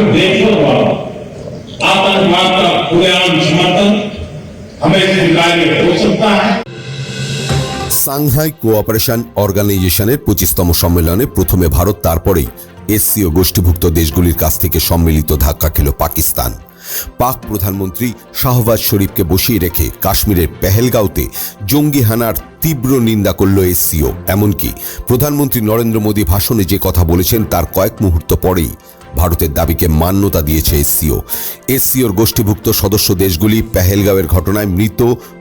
राष्ट्र देशों द्वारा आतंकवाद का खुलेआम समर्थन हमें स्वीकार्य हो सकता है সাংহাই কোঅপারেশন অর্গানাইজেশনের পঁচিশতম সম্মেলনে প্রথমে ভারত তারপরেই এসসিও গোষ্ঠীভুক্ত দেশগুলির কাছ থেকে সম্মিলিত ধাক্কা খেল পাকিস্তান পাক প্রধানমন্ত্রী শাহবাজ শরীফকে বসিয়ে রেখে কাশ্মীরের পেহেলগাঁওতে জঙ্গি হানার তীব্র নিন্দা করল এসসিও এমনকি প্রধানমন্ত্রী নরেন্দ্র মোদী ভাষণে যে কথা বলেছেন তার কয়েক মুহূর্ত পরেই ভারতের দাবিকে মান্যতা দিয়েছে এসসিও। এসসিওর গোষ্ঠীভুক্ত সদস্য দেশগুলি পেহেলগাঁওয়ের ঘটনায় মৃত,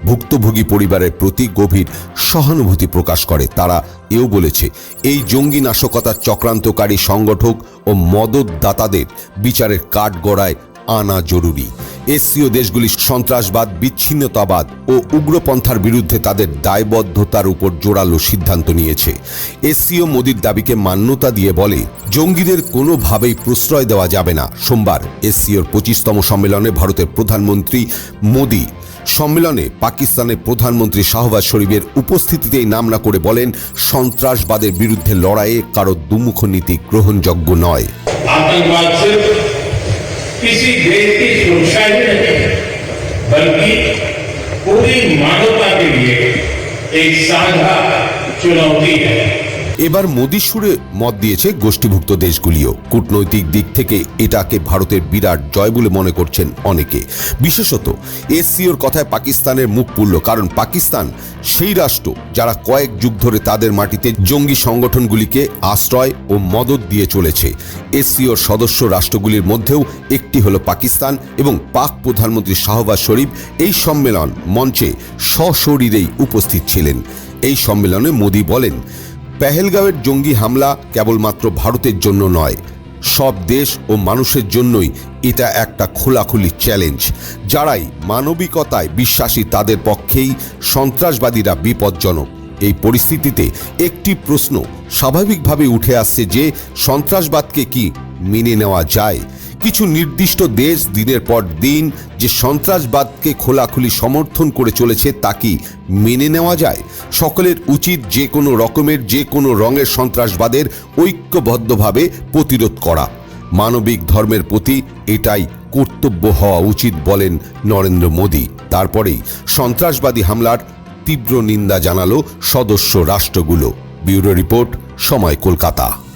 ভুক্তভোগী পরিবারের প্রতি গভীর সহানুভূতি প্রকাশ করে। তারা এও বলেছে, এই জঙ্গি নাশকতার চক্রান্তকারী সংগঠক ও মদতদাতাদের বিচারের কাঠগড়ায় আনা জরুরি। এসসিও দেশগুলি সন্ত্রাসবাদ, বিচ্ছিন্নতাবাদ ও উগ্রপন্থার বিরুদ্ধে তাদের দায়বদ্ধতার উপর জোরালো সিদ্ধান্ত নিয়েছে। এসসিও মোদীর দাবিকে মান্যতা দিয়ে বলে, জঙ্গিদের কোনোভাবেই প্রশ্রয় দেওয়া যাবে না। সোমবার এসসিওর পঁচিশতম সম্মেলনে ভারতের প্রধানমন্ত্রী মোদি সম্মেলনে পাকিস্তানের প্রধানমন্ত্রী শাহবাজ শরীফের উপস্থিতিতেই নামনা করে বলেন, সন্ত্রাসবাদের বিরুদ্ধে লড়াইয়ে কারও দুমুখ নীতি গ্রহণযোগ্য নয়। किसी देश की सुरक्षा ही नहीं बल्कि पूरी मानवता के लिए एक साझा चुनौती है। এবার মোদির সুরে মত দিয়েছে গোষ্ঠীভুক্ত দেশগুলিও। কূটনৈতিক দিক থেকে এটাকে ভারতের বিরাট জয় বলে মনে করছেন অনেকে। বিশেষত এসসিওর কথায় পাকিস্তানের মুখ পুরল কারণ পাকিস্তান সেই রাষ্ট্র যারা কয়েক যুগ ধরে তাদের মাটিতে জঙ্গি সংগঠনগুলিকে আশ্রয় ও মদত দিয়ে চলেছে। এসসিওর সদস্য রাষ্ট্রগুলির মধ্যেও একটি হলো পাকিস্তান এবং পাক প্রধানমন্ত্রী শাহবাজ শরীফ এই সম্মেলন মঞ্চে সশরীরেই উপস্থিত ছিলেন। এই সম্মেলনে মোদি বলেন পেহেলগাঁওয়ের জঙ্গি হামলা কেবলমাত্র ভারতের জন্য নয়, সব দেশ ও মানুষের জন্যই এটা একটা খোলাখুলি চ্যালেঞ্জ যারাই মানবিকতায় বিশ্বাসী তাদের পক্ষেই সন্ত্রাসবাদীরা বিপজ্জনক। এই পরিস্থিতিতে একটি প্রশ্ন স্বাভাবিকভাবে উঠে আসছে যে সন্ত্রাসবাদকে কি মেনে নেওয়া যায়? কিছু নির্দিষ্ট দেশ দিনের পর দিন যে সন্ত্রাসবাদকে খোলাখুলি সমর্থন করে চলেছে তা কি মেনে নেওয়া যায়? সকলের উচিত যে কোনো রকমের, যে কোনো রঙের সন্ত্রাসবাদের ঐক্যবদ্ধভাবে প্রতিরোধ করা। মানবিক ধর্মের প্রতি এটাই কর্তব্য হওয়া উচিত বলেন নরেন্দ্র মোদী। তারপরেই সন্ত্রাসবাদী হামলার তীব্র নিন্দা জানালো সদস্য রাষ্ট্রগুলো। ব্যুরো রিপোর্ট, সময় কলকাতা।